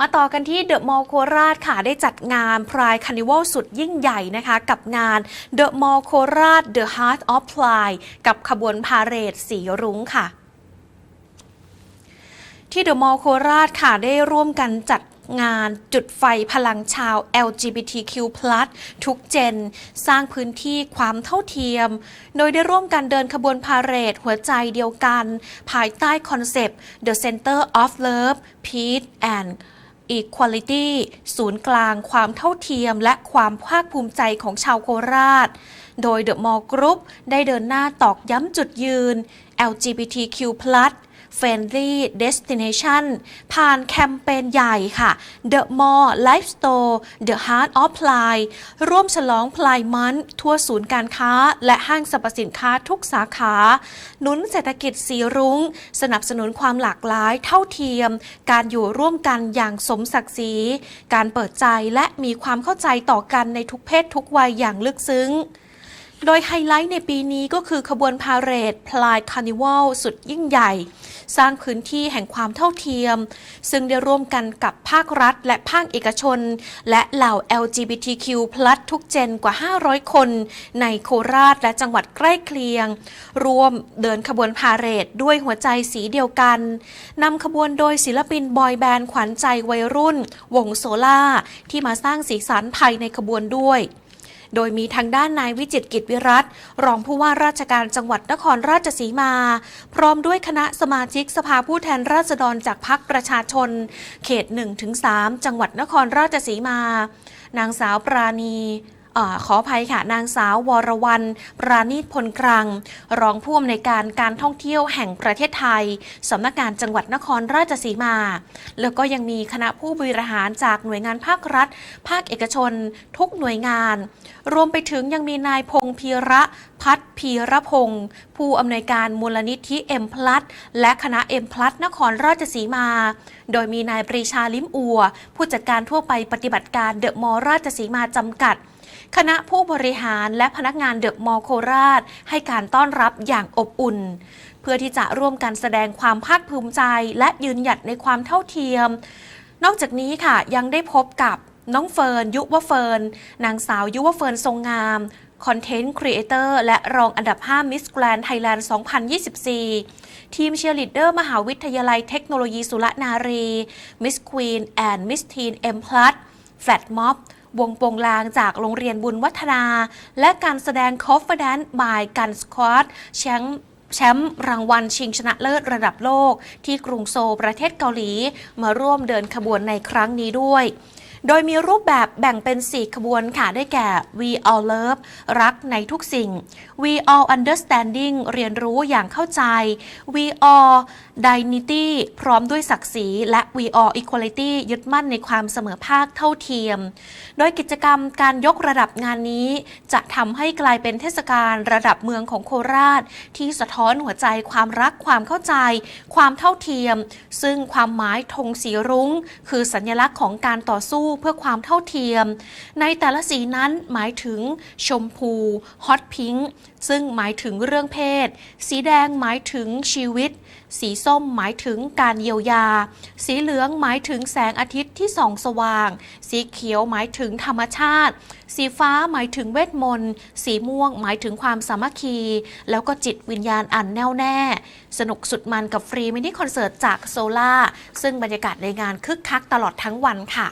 มาต่อกันที่เดอะมอลล์โคราชค่ะได้จัดงานพรายคานิวัลสุดยิ่งใหญ่นะคะ กับงานเดอะมอลล์โคราช The Heart of Pride กับขบวนพาเหรดสีรุ้งค่ะ ที่เดอะมอลล์โคราชค่ะได้ร่วมกันจัดงานจุดไฟพลังชาว LGBTQ+ ทุกเจน สร้างพื้นที่ความเท่าเทียม โดยได้ร่วมกันเดินขบวนพาเหรดหัวใจเดียวกัน ภายใต้คอนเซปต์ The Center of Love Peace and Equality ศูนย์กลางความเท่าเทียมและความภาคภูมิใจของชาวโคราช โดยเดอะมอลล์กรุ๊ปได้เดินหน้าตอกย้ำจุดยืน LGBTQ+ Friendly Destination ผ่านแคมเปญใหญ่ค่ะ The Mall Life Store The Heart of Pride ร่วมฉลองพลายมันทั่วศูนย์การค้า และห้างสรรพสินค้าทุกสาขา หนุนเศรษฐกิจสีรุง้ง สนับสนุนความหลากหลายเท่าเทียม การอยู่ร่วมกันอย่างสมศักดิ์ศรี การเปิดใจและมีความเข้าใจต่อกันในทุกเพศทุกวัยอย่างลึกซึ้ง โดยไฮไลท์ในปีนี้ก็คือขบวนพาเหรดพลายคาร์นิวัลสุดยิ่งใหญ่ สร้างพื้นที่แห่งความเท่าเทียม ซึ่งได้ร่วมกันกับภาครัฐ และภาคเอกชน และเหล่า LGBTQ+ ทุกเจนกว่า 500 คน ในโคราชและจังหวัดใกล้เคียง ร่วมเดินขบวนพาเหรดด้วยหัวใจสีเดียวกันนำขบวนโดยศิลปินบอยแบนด์ขวัญใจวัยรุ่น วงโซล่าที่มาสร้างสีสันภายในขบวนด้วย โดยมีทางด้านนายวิจิตกิจวิรัตรองผู้ว่าราชการจังหวัดนครราชสีมา พร้อมด้วยคณะสมาชิกสภาผู้แทนราษฎรจากพรรคประชาชน เขต 1-3 จังหวัดนครราชสีมา นางสาวปราณี อขออภัยค่ะ นางสาววรวรรณปราณีตพลกรัง รองผู้อำนวยการการท่องเที่ยวแห่งประเทศไทยสำนักงานจังหวัดนครราชสีมา แล้วก็ยังมีคณะผู้บริหารจากหน่วยงานภาครัฐ ภาคเอกชน ทุกหน่วยงาน รวมไปถึงยังมีนายพงษ์พีระพัฒน์พีระพงศ์ผู้อำนวยการมูลนิธิเอ็มพลัสและคณะเอ็มพลัสนครราชสีมา โดยมีนายปรีชาลิมอัว ผู้จัดการทั่วไปปฏิบัติการเดอะมอลล์ราชสีมาจำกัด คณะผู้บริหารและพนักงานเดอะมอลโคราช ให้การต้อนรับอย่างอบอุ่น เพื่อที่จะร่วมกันแสดงความภาคภูมิใจ และยืนหยัดในความเท่าเทียม นอกจากนี้ค่ะยังได้พบกับน้องเฟิร์น ยุวเฟิร์น นางสาวยุวเฟิร์นทรงงามคอนเทนต์ครีเอเตอร์และรองอันดับ 5 Miss Grand Thailand 2024 ทีมเชียร์ลีดเดอร์มหาวิทยาลัยเทคโนโลยีสุรนารี Miss Queen and Miss Teen M Plus Flat Mob วงโปงลางจากโรงเรียนบุญวัฒนา และการแสดง Confidence by Gun Squad แชมป์แชมป์รางวัลชิงชนะเลิศระดับโลก ที่กรุงโซลประเทศเกาหลี มาร่วมเดินขบวนในครั้งนี้ด้วย โดยมีรูปแบบแบ่งเป็น 4 ขบวนค่ะ ได้แก่ We All Love รักในทุกสิ่ง We All Understanding เรียนรู้อย่างเข้าใจ We All Dignity พร้อมด้วยศักดิ์ศรี และ We All Equality ยึดมั่นในความเสมอภาคเท่าเทียม โดยกิจกรรมการยกระดับงานนี้ จะทำให้กลายเป็นเทศกาลระดับเมืองของโคราช ที่สะท้อนหัวใจความรักความเข้าใจ ความเท่าเทียม ซึ่งความหมายธงสีรุง้ง คือสัญลักษณ์ของการต่อสู้เพื่อความเท่าเทียม ในแต่ละสีนั้นหมายถึงชมพูฮอตพิงค์ซึ่งหมายถึงเรื่องเพศ สีแดงหมายถึงชีวิต สีส้มหมายถึงการเยียวยา สีเหลืองหมายถึงแสงอาทิตย์ที่ส่องสว่าง สีเขียวหมายถึงธรรมชาติ สีฟ้าหมายถึงเวทมนต์ สีม่วงหมายถึงความสามัคคี แล้วก็จิตวิญญาณอันแน่วแน่ สนุกสุดมันกับฟรีมินิคอนเสิร์ตจากโซล่าซึ่งบรรยากาศในงานคึกคักตลอดทั้งวันค่ะ